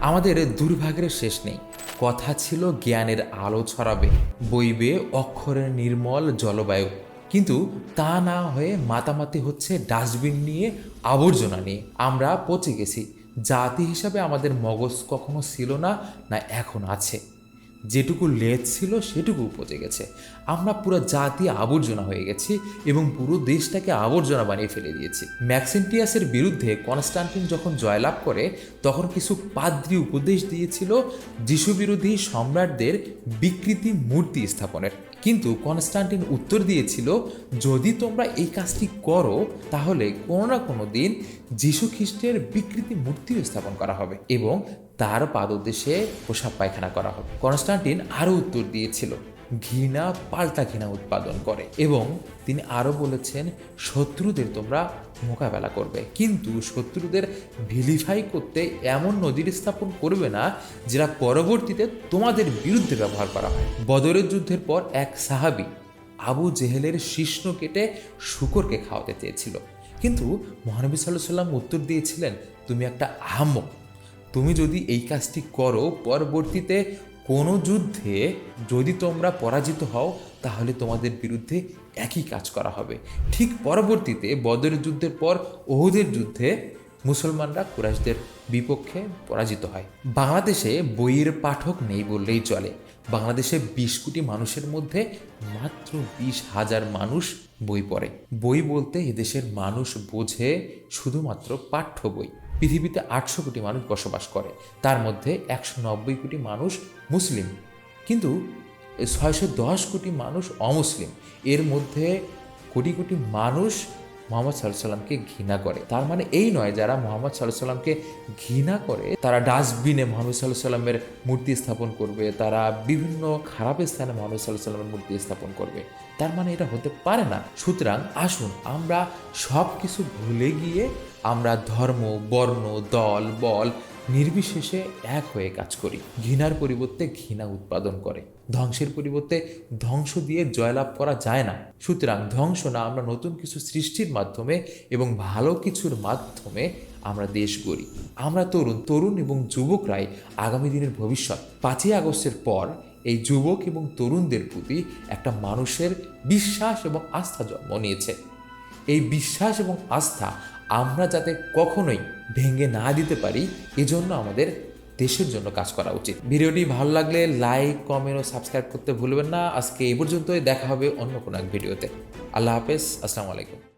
আমাদের দুর্ভাগ্যের শেষ নেই। কথা ছিল জ্ঞানের আলো ছড়াবে, বইবে অক্ষরের নির্মল জলবায়ু। কিন্তু তা না হয়ে মাতামাতি হচ্ছে ডাস্টবিন নিয়ে আবর্জনা নিয়ে। আমরা পচে গেছি। জাতি হিসাবে আমাদের মগজ কখনো ছিল না না এখন আছে। যেটুকু লেজ ছিল সেটুকু পচে গেছে। আমরা পুরো জাতি আবর্জনা হয়ে গেছি এবং পুরো দেশটাকে আবর্জনা বানিয়ে ফেলে দিয়েছি। ম্যাক্সেন্টিয়াসের বিরুদ্ধে কনস্টান্টিন যখন জয়লাভ করে, তখন কিছু পাদ্রী উপদেশ দিয়েছিল যিশু বিরোধী সম্রাটদের বিকৃতি মূর্তি স্থাপনের। কিন্তু কনস্টান্টিন উত্তর দিয়েছিল, যদি তোমরা এই কাজটি করো, তাহলে কোনো না কোনো দিন যীশু খ্রিস্টের বিকৃতি মূর্তিও স্থাপন করা হবে এবং তার পাদদেশে পোশাক পায়খানা করা হবে। কনস্টান্টিন আরও উত্তর দিয়েছিল, ঘৃণা পাল্টা ঘৃণা উৎপাদন করে এবং তিনি আরও বলেছেন, শত্রুদের তোমরা মোকাবেলা করবে। কিন্তু শত্রুদের ভিলিফাই করতে এমন নদীর স্থাপন করবে না যেটা পরবর্তীতে তোমাদের বিরুদ্ধে ব্যবহার করা হয়। বদরের যুদ্ধের পর এক সাহাবি আবু জেহেলের শিষ্ণ কেটে শুকরকে খাওয়াতে চেয়েছিল। কিন্তু মহানবী সাল্লাহ সাল্লাম উত্তর দিয়েছিলেন, তুমি একটা আহাম্মক তুমি যদি এই কাজটি করো, পরবর্তীতে কোনো যুদ্ধে যদি তোমরা পরাজিত হও, তাহলে তোমাদের বিরুদ্ধে একই কাজ করা হবে। ঠিক পরবর্তীতে বদরের যুদ্ধের পর ওহুদের যুদ্ধে মুসলমানরা কুরাইশদের বিপক্ষে পরাজিত হয়। বাংলাদেশে বইয়ের পাঠক নেই বললেই চলে। বাংলাদেশে বিশ কোটি মানুষের মধ্যে মাত্র বিশ হাজার মানুষ বই পড়ে। বই বলতে এদেশের মানুষ বোঝে শুধুমাত্র পাঠ্য বই। পৃথিবীতে আটশো কোটি মানুষ বসবাস করে। তার মধ্যে একশো নব্বই কোটি মানুষ মুসলিম। কিন্তু ছয়শো দশ কোটি মানুষ অমুসলিম। এর মধ্যে কোটি কোটি মানুষ মোহাম্মদ সাল্লাহ সাল্লামকে ঘৃণা করে। তার মানে এই নয় যারা মোহাম্মদ সাল্লাহ সাল্লামকে ঘৃণা করে, তারা ডাস্টবিনে মোহাম্মদ সাল্লাহ সাল্লামের মূর্তি স্থাপন করবে, তারা বিভিন্ন খারাপ স্থানে মোহাম্মদ সাল্লাহ সাল্লামের মূর্তি স্থাপন করবে। তার মানে এটা হতে পারে না। সুতরাং আসুন আমরা সব কিছু ভুলে গিয়ে আমরা ধর্ম, বর্ণ, দল, বল নির্বিশেষে এক হয়ে কাজ করি। ঘৃণার পরিবর্তে ঘৃণা উৎপাদন করে। ধ্বংসের পরিবর্তে ধ্বংস দিয়ে জয়লাভ করা যায় না। সুতরাং ধ্বংস না, আমরা নতুন কিছু সৃষ্টির মাধ্যমে এবং ভালো কিছুর মাধ্যমে আমরা দেশ গড়ি। আমরা তরুণ তরুণ এবং যুবকরাই আগামী দিনের ভবিষ্যৎ। পাঁচই আগস্টের পর এই যুবক এবং তরুণদের প্রতি একটা মানুষের বিশ্বাস এবং আস্থা জন্ম নিয়েছে। এই বিশ্বাস এবং আস্থা আমরা যাতে কখনোই ভেঙে না দিতে পারি, এজন্য আমাদের দেশের জন্য কাজ করা উচিত। ভিডিওটি ভালো লাগলে লাইক, কমেন্ট ও সাবস্ক্রাইব করতে ভুলবেন না। আজকে এই পর্যন্তই, দেখা হবে অন্য কোনো এক ভিডিওতে। আল্লাহ হাফেজ, আসসালামু আলাইকুম।